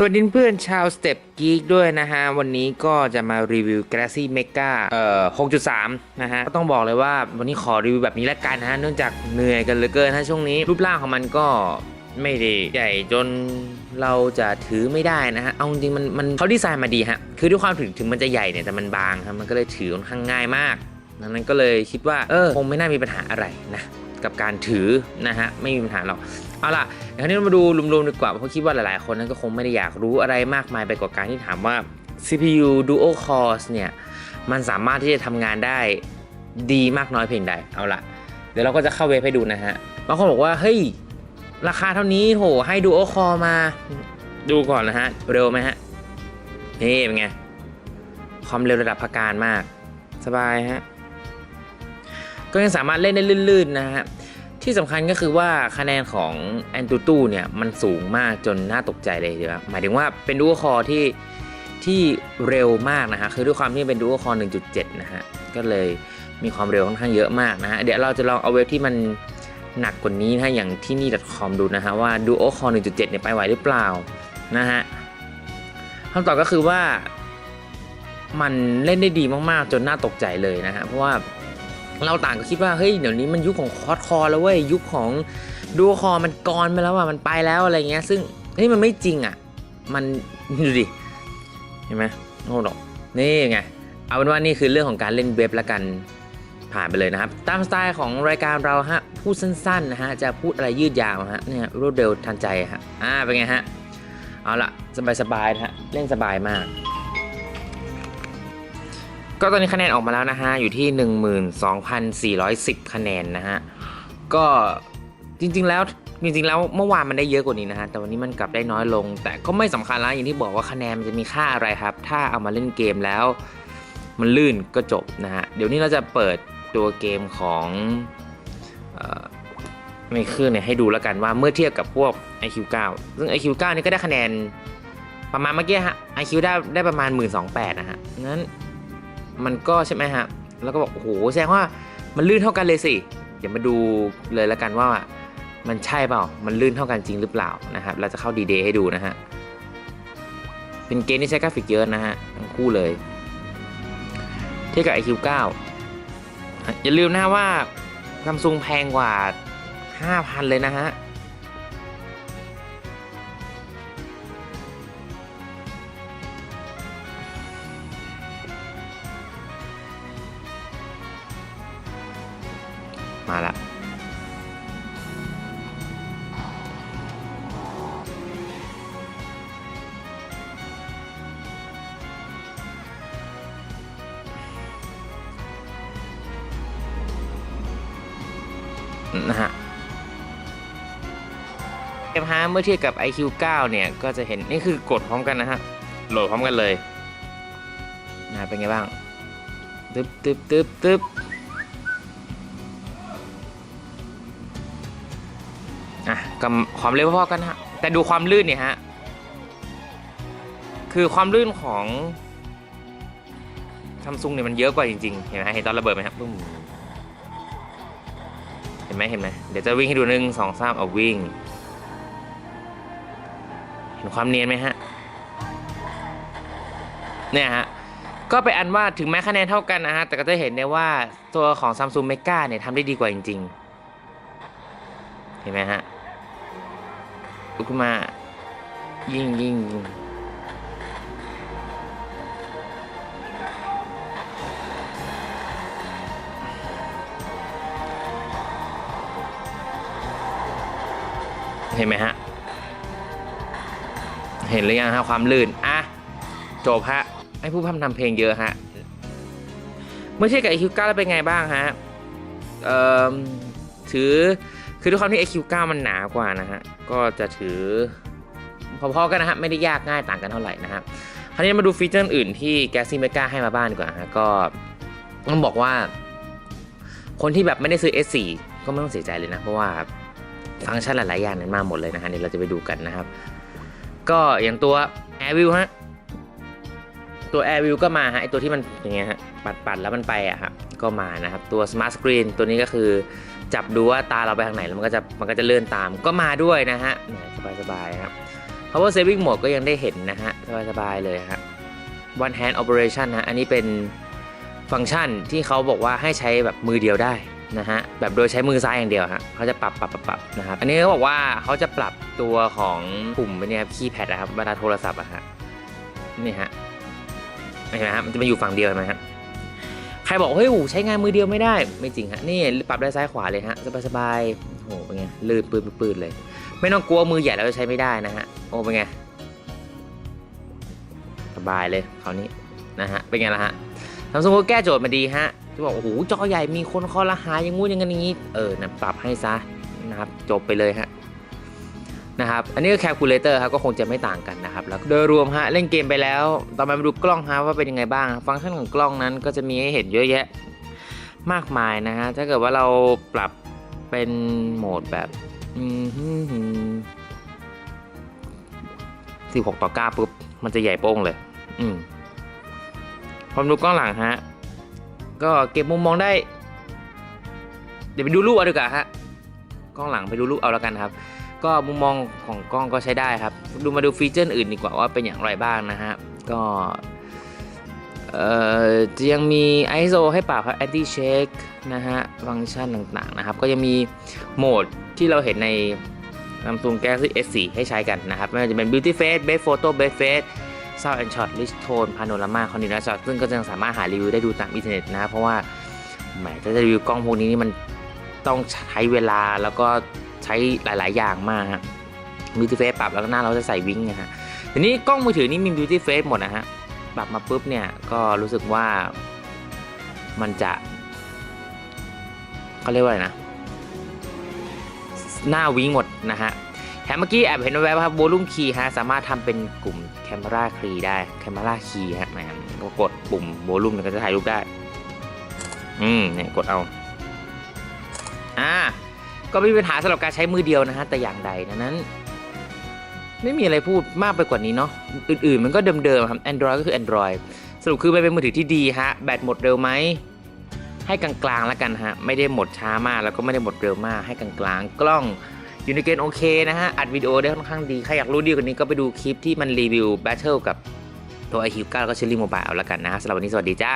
สวัสดีเพื่อนชาว Step Geek ด้วยนะฮะ วันนี้ก็จะมารีวิว Galaxy Mega เอ่อ 6.3 นะฮะ ก็ต้องบอกเลยว่าวันนี้ขอรีวิวแบบนี้ละกันนะฮะ เนื่องจากเหนื่อยกันเหลือเกินฮะช่วงนี้ รูปร่างของมันก็ไม่ได้ใหญ่จนเราจะถือไม่ได้นะฮะ เอาจริงมันมันเขาดีไซน์มาดีฮะ คือด้วยความถึงถึงมันจะใหญ่เนี่ยแต่มันบางครับมันก็เลยถือค่อนข้างง่ายมากดังนั้นก็เลยคิดว่าเออคงไม่น่ามีปัญหาอะไรนะกับการถือนะฮะไม่มีปัญหาหรอก เอาล่ะเดี๋ยวคราวนี้เรามาดูรวมๆดีกว่าเพราะคิดว่าหลายๆ คนนั้นก็คงไม่ได้อยากรู้อะไรมากมายไปกว่าการที่ถามว่า CPU Dual Core เนี่ยมันสามารถที่จะทำงานได้ดีมากน้อยเพียงใดเอาล่ะ เดี๋ยวเราก็จะเข้าเว็บให้ดูนะฮะบางคนบอกว่าเฮ้ยราคาเท่านี้โหให้ Dual Core มาดูก่อนนะฮะ เร็วไหมฮะ นี่เป็นไง ความเร็วระดับพักการมาก สบายฮะ ก็ยังสามารถเล่นได้ลื่นๆนะฮะ ที่สำคัญก็คือว่าคะแนนของแอนตูตูเนี่ยมันสูงมากจนน่าตกใจเลยทีเดียวหมายถึงว่าเป็นดู a l คอร์ที่ที่เร็วมากนะฮะคือด้วยความที่เป็นดู a l คอร์1.7 นะฮะก็เลยมีความเร็วค่อนข้างเยอะมากนะฮะเดี๋ยวเราจะลองเอาเว็บที่มันหนักกว่านี้นะะอย่างที่นี่ .com ดูนะฮะว่า Duo Core 1.7 เนี่ยไปไหวหรือเปล่านะฮะคำตอบก็คือว่ามันเล่นได้ดีมากๆ จนน่าตกใจเลยนะฮะเพราะว่า เราต่างก็คิดว่าเฮ้ยเดี๋ยวนี้มันยุคของคอร์สคอแล้วเว้ยยุคของดูคอมันกรไปแล้วอะมันไปแล้วอะไรเงี้ย ซึ่งเฮ้ยมันไม่จริงอะ มันดูดิเห็นไหมโง่หรอกนี่ไงเอาเป็นว่านี่คือเรื่องของการเล่นเว็บละกันผ่านไปเลยนะครับ ตามสไตล์ของรายการเราฮะพูดสั้นๆนะฮะจะพูดอะไรยืดยาวฮะเนี่ยรวดเร็วทันใจฮะอ่าเป็นไงฮะเอาละสบายๆนะฮะเล่นสบายมาก ก็ตอนนี้คะแนนออกมาแล้วนะฮะ อยู่ที่ 12,410 คะแนนนะฮะ ก็จริงๆแล้วจริงๆแล้วเมื่อวานมันได้เยอะกว่านี้นะฮะ แต่วันนี้มันกลับได้น้อยลง แต่ก็ไม่สำคัญแล้วอย่างที่บอกว่าคะแนนมันจะมีค่าอะไรครับ ถ้าเอามาเล่นเกมแล้วมันลื่นก็จบนะฮะ เดี๋ยวนี้เราจะเปิดตัวเกมของเออไม่ขึ้นเนี่ยให้ดูแล้วกันว่าเมื่อเทียบกับพวก IQ9 ซึ่ง IQ9 นี่ก็ได้คะแนนประมาณเมื่อกี้ฮะ IQ ได้ได้ประมาณ 12,800นะฮะงั้น มันก็ใช่ไหมฮะ แล้วก็บอกโอ้โหแสดงว่ามันลื่นเท่ากันเลยสิ เดี๋ยวมาดูเลยแล้วกันว่ามันใช่เปล่า มันลื่นเท่ากันจริงหรือเปล่านะครับ เราจะเข้าดีเดย์ให้ดูนะฮะ เป็นเกมที่ใช้กราฟิกเยอะนะฮะทั้งคู่เลย เทียบกับ iQ9 อย่าลืมนะว่าซัมซุงแพงกว่า 5,000 เลยนะฮะ มาละนะฮะเกมฮาเมื่อเทียบกับ IQ9 เนี่ย ก็จะเห็นนี่คือกดพร้อมกันนะฮะ โหลดพร้อมกันเลยนะเป็นไงบ้างตึ๊บตึ๊บตึ๊บตึ๊บ อะกับความเร็วพอๆกันฮะแต่ดูความลื่นเนี่ยฮะคือความลื่นของซัมซุงเนี่ยมันเยอะกว่าจริงๆ เห็นไหมเห็นตอนระเบิดไหมครับปุ้มเห็นไหมเห็นไหมเดี๋ยวจะวิ่งให้ดูหนึ่งสองสามเอาวิ่ง เห็นความเนียนไหมฮะ เนี่ยฮะ ก็ไปนอันว่าถึงแม้คะแนนเท่ากันนะฮะ แต่ก็จะเห็นได้ว่าตัวของ Samsung Mega เนี่ยทำได้ดีกว่าจริงๆเห็นไหมฮะลุกขึ้นมายิงยิงยิงเห็นไหมฮะ เห็นหรือยังฮะความลื่น อะ จบฮะให้ผู้พัฒนำเพลงเยอะฮะ เมื่อเทียบกับ EQ9 แล้วเป็นไงบ้างฮะ เอ่อ ถือ คือด้วยความที่ IQ9 มันหนากว่านะฮะ ก็จะถือพอๆกันนะฮะ ไม่ได้ยากง่ายต่างกันเท่าไหร่นะครับคราวนี้มาดูฟีเจอร์อื่นที่ Galaxy Mega ให้มาบ้างดีกว่าฮะ ก็ต้องบอกว่า คนที่แบบไม่ได้ซื้อ S4 ก็ไม่ต้องเสียใจเลยนะ เพราะว่าฟังก์ชันหลายๆอย่างนั้นมาหมดเลยนะฮะเดี๋ยวเราจะไปดูกันนะครับ ก็อย่างตัว Air View ฮะ ตัว Air View ก็มาฮะไอตัวที่มันอย่างเงี้ยฮะ ปัดๆแล้วมันไปอะครับก็มานะครับ ตัว Smart Screen ตัวนี้ก็คือ จับดูว่าตาเราไปทางไหนแล้วมันก็จะมันก็จะเลื่อนตามก็มาด้วยนะฮะสบายสบายๆครับ power saving mode ก็ยังได้เห็นนะฮะสบายๆเลยฮะ one hand operation นะอันนี้เป็นฟังก์ชันที่เขาบอกว่าให้ใช้แบบมือเดียวได้นะฮะแบบโดยใช้มือซ้ายอย่างเดียวฮะเขาจะปรับปรับปรับปรับนะครับอันนี้เขาบอกว่าเขาจะปรับตัวของปุ่มเนี่ยคีย์แพดนะครับเวลาโทรศัพท์อะฮะนี่ฮะเห็นไหมฮะมันจะมาอยู่ฝั่งเดียวเห็นไหมฮะ ใครบอกเฮ้ยโอ้ใช้งานมือเดียวไม่ได้ ไม่จริงฮะนี่ปรับได้ซ้ายขวาเลยฮะสบายๆโอ้หเป็นไงลื่นปืนปืนเลย ไม่ต้องกลัวมือใหญ่แล้วจะใช้ไม่ได้นะฮะโอ้เป็นไงสบายเลยคราวนี้นะฮะเป็นไงล่ะฮะซัมซุงก็แก้โจทย์มาดีฮะที่บอกโอ้โหจอใหญ่มีคนคอละหายอย่างงู้นอย่างนั้นอย่างนี้เออนะปรับให้ซะนะครับจบไปเลยฮะ นะครับ อันนี้ก็แคลคูลเลเตอร์ครับก็คงจะไม่ต่างกันนะครับ แล้วโดยรวมฮะเล่นเกมไปแล้ว ต่อมามาดูกล้องฮะว่าเป็นยังไงบ้าง ฟังก์ชันของกล้องนั้นก็จะมีให้เห็นเยอะแยะมากมายนะฮะ ถ้าเกิดว่าเราปรับเป็นโหมดแบบสิบหกต่อเก้าปุ๊บ มันจะใหญ่โป้งเลย อืมพอมดูกล้องหลังฮะ ก็เก็บมุมมองได้ เดี๋ยวไปดูรูปเอาดีกว่าฮะ กล้องหลังไปดูรูปเอาแล้วกันครับ ก็มุมมองของกล้องก็ใช้ได้ครับ ดูมาดูฟีเจอร์อื่นดีกว่าว่าเป็นอย่างไรบ้างนะฮะ ก็จะยังมี ISO ให้ปรับครับ anti shake นะฮะ ฟังก์ชันต่างๆนะครับ ก็ยังมีโหมดที่เราเห็นใน Samsung Galaxy S4 ให้ใช้กันนะครับไม่ว่าจะเป็น Beauty Face Best Photo Best Face Sound and Shot Rich Tone Panorama Continuous Shot ซึ่งก็ยังสามารถหารีวิวได้ดูตามอินเทอร์เน็ตนะเพราะว่าแหมถ้าจะรีวิวกล้องพวกนี้นี่มันต้องใช้เวลาแล้วก็ ช้หลาย ๆ อย่างมากฮะ Beauty Face ปรับแล้วก็หน้าเราจะใส่วิงนะฮะทีนี้กล้องมือถือนี่มี Beauty Face หมดนะฮะปรับมาปุ๊บเนี่ยก็รู้สึกว่ามันจะเขาเรียกว่าอะไรนะ หน้าวิงหมดนะฮะแถมเมื่อกี้แอบเห็นแวบๆครับโวลูมคีย์ฮะสามารถทำเป็นกลุ่ม Camera Key ได้ Camera Key ฮะแหมก็กดปุ่มโวลูมก็จะถ่ายรูปได้ อืมเนี่ยกดเอา อ่า ก็ไม่มีปัญหาสำหรับการใช้มือเดียวนะฮะแต่อย่างใดดังนั้น ไม่มีอะไรพูดมากไปกว่านี้เนาะอื่นๆ มันก็เดิมๆครับ Android ก็คือ Android สรุปคือมันเป็นมือถือที่ดีฮะแบตหมดเร็วไหมให้กลางๆแล้วกันฮะไม่ได้หมดช้ามากแล้วก็ไม่ได้หมดเร็วมากให้กลางๆ กล้องอยู่ในเกณฑ์โอเคนะฮะอัดวิดีโอได้ค่อนข้างดีใครอยากรู้ดีกว่านี้ก็ไปดูคลิปที่มันรีวิว Battle กับตัว iQ 9แล้วก็ Cherry Mobile เอาละกันนะฮะสำหรับวันนี้สวัสดีจ้า